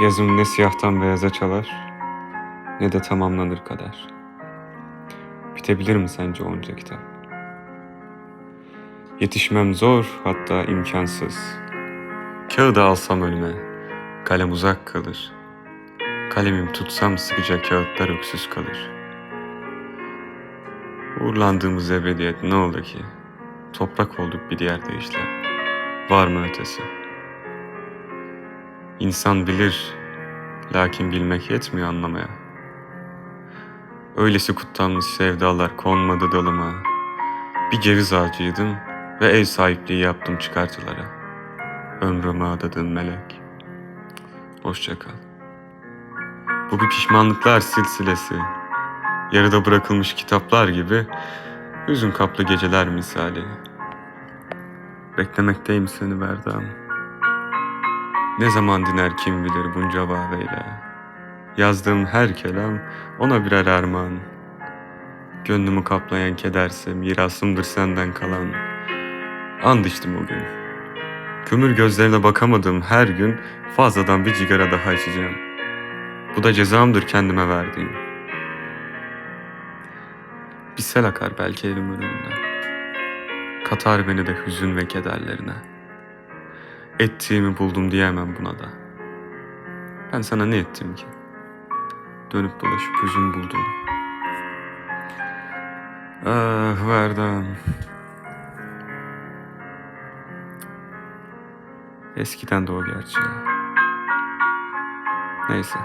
Yazım ne siyahtan beyaza çalar, ne de tamamlanır kadar. Bitebilir mi sence onca kitap? Yetişmem zor, hatta imkansız. Kağıdı alsam önüme, kalem uzak kalır. Kalemim tutsam sıkıca kağıtlar öksüz kalır. Uğurlandığımız ebediyet ne oldu ki? Toprak olduk bir diğer deyişle. Var mı ötesi? İnsan bilir, lakin bilmek yetmiyor anlamaya. Öylesi kutlanmış sevdalar konmadı dalıma. Bir ceviz ağacıydım ve ev sahipliği yaptım çıkartılara. Ömrüme adadın melek. Hoşça kal. Bu bir pişmanlıklar silsilesi. Yarıda bırakılmış kitaplar gibi hüzün kaplı geceler misali. Beklemekteyim seni Verdam. Ne zaman diner kim bilir bunca vaveyle. Yazdığım her kelam ona birer armağan. Gönlümü kaplayan kederse mirasımdır senden kalan. And içtim o gün. Kömür gözlerine bakamadığım her gün fazladan bir cigara daha içeceğim. Bu da cezamdır kendime verdiğim. Bir sel akar belki evim önünden. Katar beni de hüzün ve kederlerine ettiğimi buldum diyemem buna da. Ben sana ne ettim ki? Dönüp dolaşıp hüzün buldum. Ah Verdan. Eskiden de o gerçi. Neyse.